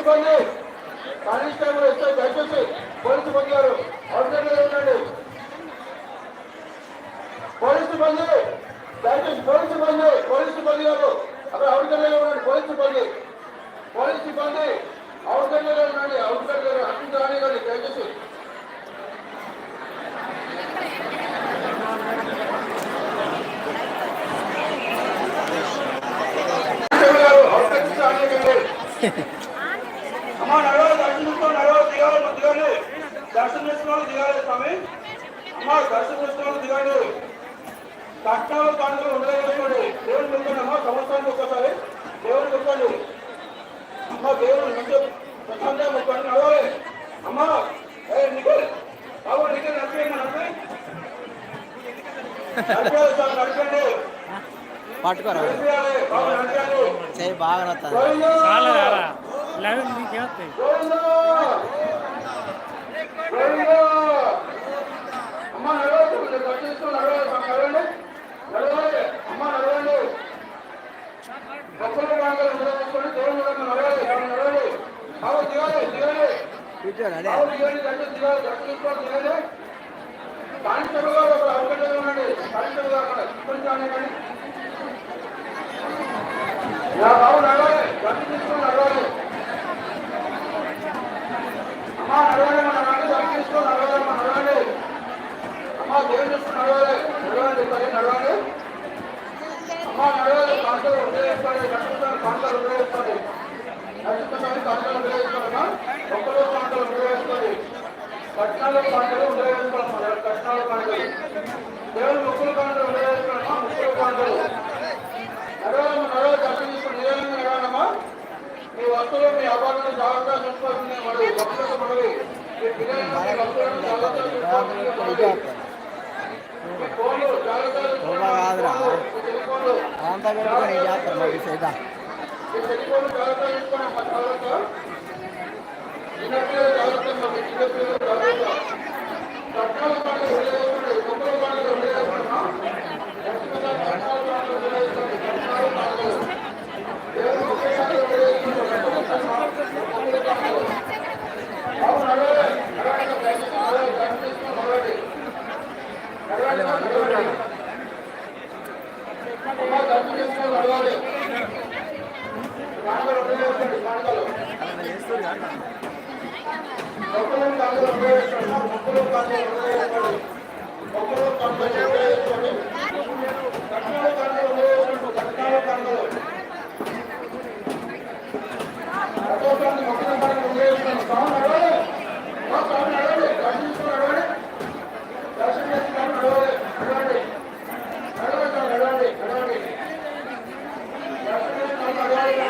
సిబ్బంది కానిస్టేబుల్ వస్తే దయచేసి పోలీసు సిబ్బంది గారు అవుట్లెట్లో ఉండండి. పోలీసు సిబ్బంది దయచేసి పోలీసు సిబ్బంది పోలీసు సిబ్బంది గారు అక్కడ అవసరంగా ఉండండి పోలీసు సిబ్బంది పోలీసు సిబ్బంది అవసరంగా ఉండండి అవసరంగా అన్ని రానివ్వండి దయచేసి. కానిస్టేబుల్ గారు అవుట్లెట్ రానివ్వండి అమ్మా నడవాలి దర్శనం చేసుకోవాలి నడవాలి దిగాలి నువ్వు దిగాలి దర్శనం చేసుకోవాలి దిగాలి స్వామి. అమ్మా దర్శనం చేసుకోవాలి దిగాలి. కష్టాలు కానుకలు ఉండలేసుకోండి దేవుని మొక్కండి అమ్మా సంవత్సరానికి ఒక్కసారి. దేవుని మొక్కండి అమ్మా దేవుని మంచి ప్రశాంతంగా మొక్కండి నడవాలి. అమ్మా ఏ నిఖిల్ బాబు నిఖిల్ నడిపేయండి నడిపే నడిపేయాలి సార్ నడిపండి పట్టుకోరా. చేయి బాగా గోవిందా! చాలా రారా లైవ్ నీకేమవుతాయి కానిస్టేబుల్ గారు అక్కడ అవకాశం ఉండండి కానిస్టేబుల్ గారు అక్కడ ఇబ్బంది కానివ్వండి. బాబు నడవాలి దర్శనం చేసుకొని నడవాలి అమ్మా నడవాలి మన నాన్న దర్శనం చేసుకొని నడవాలి అమ్మా నడవాలి అమ్మా దేవుని చూసుకొని నడవాలి నడవాలి సరే నడవాలి అమ్మా నడవాలి కాంతలు ఉండేసుకోండి నడుచుకుంటాను కాంతలు ఉండేసుకోండి నడుచుకుంటాను కాంతలు ఉండేసుకోండి ఒక్కలో కాంతలు ఉండేసుకోండి కట్నాలు కాంతలు ఉండేసుకోవాలి కట్నాలు కాంతలు దేవుని ముక్కులు కాంతలు ఉండేసుకోండి ముక్కులు కాంతలు నడవాలమ్మా నడవాలి దర్శనం చేసుకుని నిజంగా నడవాలమ్మా మీ వస్తువులు మీ అభాలను జాగ్రత్తగా చూసుకోవాల్సిందే మరి భక్తులకు మనవి మీ పిల్లలను మీ జాగ్రత్తగా చూసుకోవాల్సిందే మనవి మీ ఫోన్లు జాగ్రత్తగా కాదురా. చూసుకోవాలి మీ టెలిఫోన్లు అదంతా పెట్టుకొని ఇది చేస్తారు మరి సైదా. మీ టెలిఫోన్లు జాగ్రత్తగా స్వామి నడవాలి ఆ స్వామి నడవాలి దర్శనం చేసుకొని నడవాలి దర్శనం చేసుకొని నడవాలి నడవండి నడవండి స్వామి, నడవండి నడవండి దర్శనం చేసుకొని నడవాలి కిందికి దిగండి స్వామి, దర్శనం చేసుకొని దిగండి దయచేసి కిందికి దిగాలి దర్శనం చేసుకున్నారు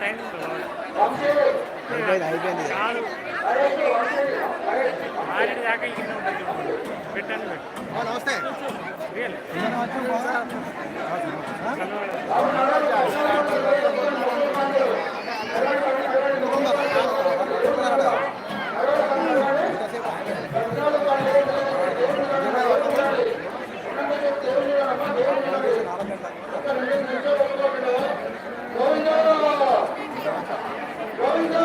ఉంటుంది పంపే అయిపోయింది అయిపోయింది. పెట్టండి పెట్టు నమస్తే గోవిందా గోవిందా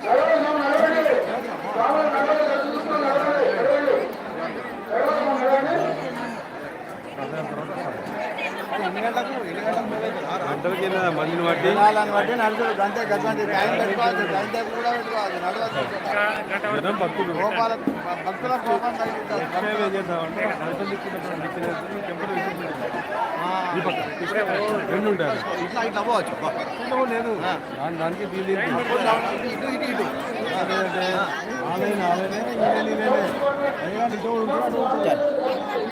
నడవండి మనం నడవండి రావాలి నడవండి దర్శనం చేసుకొని నడవండి నడవండి నడవండి మనం నడవండి ఎన్ని గంటలకు ఎన్ని గంటలకి మందిని బట్టి బట్టి నడుచు గంటే గంటే టైం పెట్టుకోవాలి టైం టైం కూడా పెట్టుకోవాలి నడవచ్చు భక్తులు భక్తుల కోపం రెండు ఉంటారు ఇట్లా ఇట్లా పోవచ్చు లేదు దానికి ఇటు ఇటు ఇటు ఆలయం ఆలయమే నేనే ఇటు